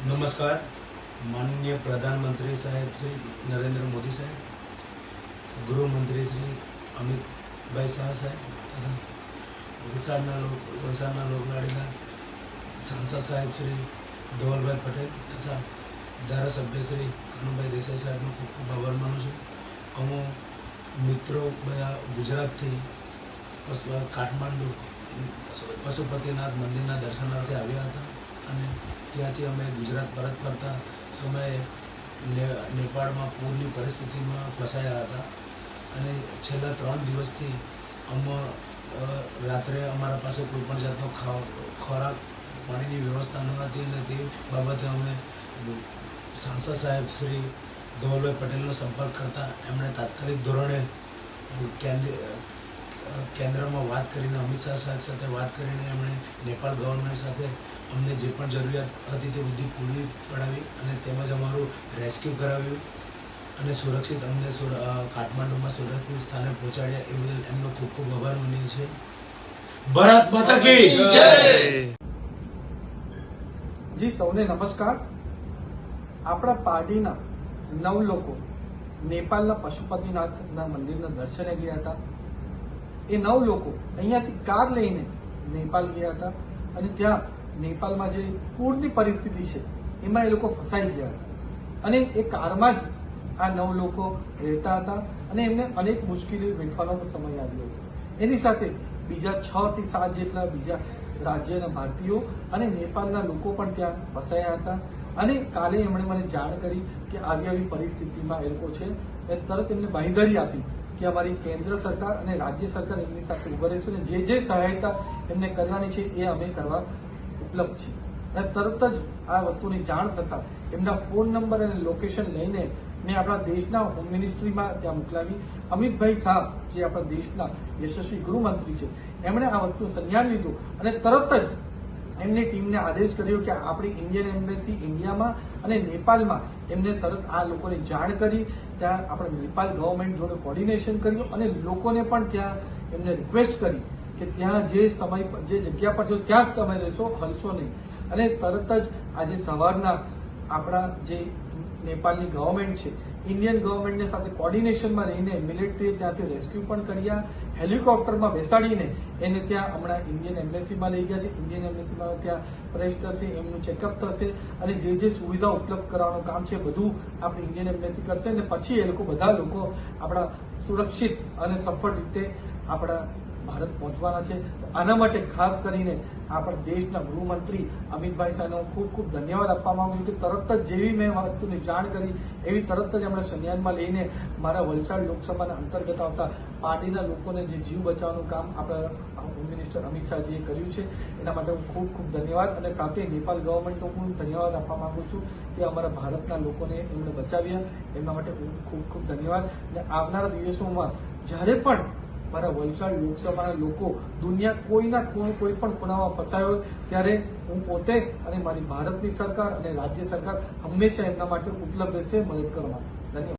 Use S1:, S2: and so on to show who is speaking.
S1: નમસ્કાર. માનનીય પ્રધાનમંત્રી સાહેબ શ્રી નરેન્દ્ર મોદી સાહેબ, ગૃહમંત્રી શ્રી અમિતભાઈ શાહ સાહેબ તથા વલસાડના વલસાડના લોકલાડીના સાંસદ સાહેબ શ્રી ધવલભાઈ પટેલ તથા ધારાસભ્ય શ્રી કનુભાઈ દેસાઈ સાહેબનો ખૂબ ખૂબ આભાર માનું છું. અમો મિત્રો બધા ગુજરાતથી કાઠમાંડુ પશુપતિનાથ મંદિરના દર્શનાર્થે આવ્યા હતા. અને ત્યાંથી અમે ગુજરાત પરત ફરતા સમયે ને- નેપાળમાં પૂરની પરિસ્થિતિમાં ફસાયા હતા. અને છેલ્લા ત્રણ દિવસથી અમ રાત્રે અમારા પાસે કોઈ પણ જાતનો ખોરાક પાણીની વ્યવસ્થા ન હતી અને તે બાબતે અમે સાંસદ સાહેબ શ્રી ધવલભાઈ પટેલનો સંપર્ક કરતા એમણે તાત્કાલિક ધોરણે કેન્દ્ર કેન્દ્રમાં વાત કરીને અમિત શાહ સાહેબ સાથે વાત કરીને એમણે નેપાળ ગવર્મેન્ટ સાથે અમને જે પણ જરૂરિયાત હતી તે બધી પૂરી પડાવી અને તેમજ અમારું રેસ્ક્યુ કરાવ્યું અને સુરક્ષિત અમને કાઠમાંડુમાં સુરક્ષિત સ્થાને પહોંચાડ્યા. એ બદલ એમનો ખૂબ ખૂબ આભાર માનીએ છીએ. ભારત માતા જય!
S2: જી, સૌને નમસ્કાર. આપણા પાર્ટીના નવ લોકો નેપાળના પશુપતિનાથના મંદિરના દર્શને ગયા હતા. એ નવ લોકો અહીંયાથી કાર લઈને નેપાળ ગયા હતા અને ત્યાં નેપાળમાં જે પૂરની પરિસ્થિતિ છે, એમાં એ લોકો ફસાઈ ગયા. અને એ કારમાં જ આ નવ લોકો રહેતા હતા અને એમને અનેક મુશ્કેલીઓ વેઠવાનો સમય આવ્યો હતો. એની સાથે બીજા છ થી સાત જેટલા બીજા રાજ્યના ભારતીયો અને નેપાળના લોકો પણ ત્યાં ફસાયા હતા. અને કાલે એમણે મને જાણ કરી કે આવી આવી પરિસ્થિતિમાં એ લોકો છે, એ તરત એમને બાંયધરી આપી કે અમારી કેન્દ્ર સરકાર અને રાજ્ય સરકાર એમની સાથે ઊભા અને જે જે સહાયતા એમને કરવાની છે એ અમે કરવા ઉપલબ્ધ છે. અને તરત જ આ વસ્તુની જાણ થતાં એમના ફોન નંબર અને લોકેશન લઈને મેં આપણા દેશના હોમ મિનિસ્ટ્રીમાં ત્યાં મોકલાવી. અમિતભાઈ શાહ જે આપણા દેશના યશસ્વી ગૃહમંત્રી છે, એમણે આ વસ્તુ સંજ્ઞાન લીધું અને તરત જ એમની ટીમને આદેશ કર્યો કે આપણી ઇન્ડિયન એમ્બેસી ઇન્ડિયામાં અને નેપાળમાં એમને તરત આ લોકોને જાણ કરી. ત્યાં આપણે નેપાળ ગવર્મેન્ટ જોડે કોર્ડિનેશન કર્યું અને લોકોને પણ ત્યાં એમને રિક્વેસ્ટ કરી. કે ત્યાં જે સમય જે જગ્યા પર છો, ત્યાં જ તમે રહેશો, હલશો નહીં. અને તરત જ આજે સવારના આપણા જે નેપાળની ગવર્મેન્ટ છે ઇન્ડિયન ગવર્મેન્ટને સાથે કોર્ડિનેશનમાં રહીને મિલિટરીએ ત્યાંથી રેસ્ક્યુ પણ કર્યા હેલિકોપ્ટરમાં બેસાડીને એને ત્યાં હમણાં ઇન્ડિયન એમ્બેસીમાં લઈ ગયા છે. ઇન્ડિયન એમ્બેસીમાં ત્યાં ફ્રેશ થશે, એમનું ચેકઅપ થશે અને જે જે સુવિધા ઉપલબ્ધ કરાવવાનું કામ છે બધું આપણે ઇન્ડિયન એમ્બેસી કરશે અને પછી એ લોકો બધા લોકો આપણા સુરક્ષિત અને સફળ રીતે આપણા ભારત પહોંચવાના છે. આના માટે ખાસ કરીને આપણા દેશના ગૃહમંત્રી અમિતભાઈ શાહને હું ખૂબ ખૂબ ધન્યવાદ આપવા માંગુ છું કે તરત જ જેવી મેં વસ્તુની જાણ કરી, એવી તરત જ એમણે સંજ્ઞાનમાં લઈને મારા વલસાડ લોકસભાના અંતર્ગત આવતા પાર્ટીના લોકોને જે જીવ બચાવવાનું કામ આપણા હોમ મિનિસ્ટર અમિત શાહજીએ કર્યું છે, એના માટે હું ખૂબ ખૂબ ધન્યવાદ અને સાથે નેપાલ ગવર્મેન્ટનો પણ ધન્યવાદ આપવા માંગુ છું કે અમારા ભારતના લોકોને એમણે બચાવ્યા. એમના માટે હું ખૂબ ખૂબ ધન્યવાદ. અને આવનારા દિવસોમાં જ્યારે પણ મારા વલસાડ લોકસભાના લોકો દુનિયા કોઈના કોઈ કોઈ પણ ખૂણામાં ફસાયો ત્યારે હું પોતે અને મારી ભારતની સરકાર અને રાજ્ય સરકાર હંમેશા એમના માટે ઉપલબ્ધ રહેશે, મદદ કરવા ધન્યવાદ.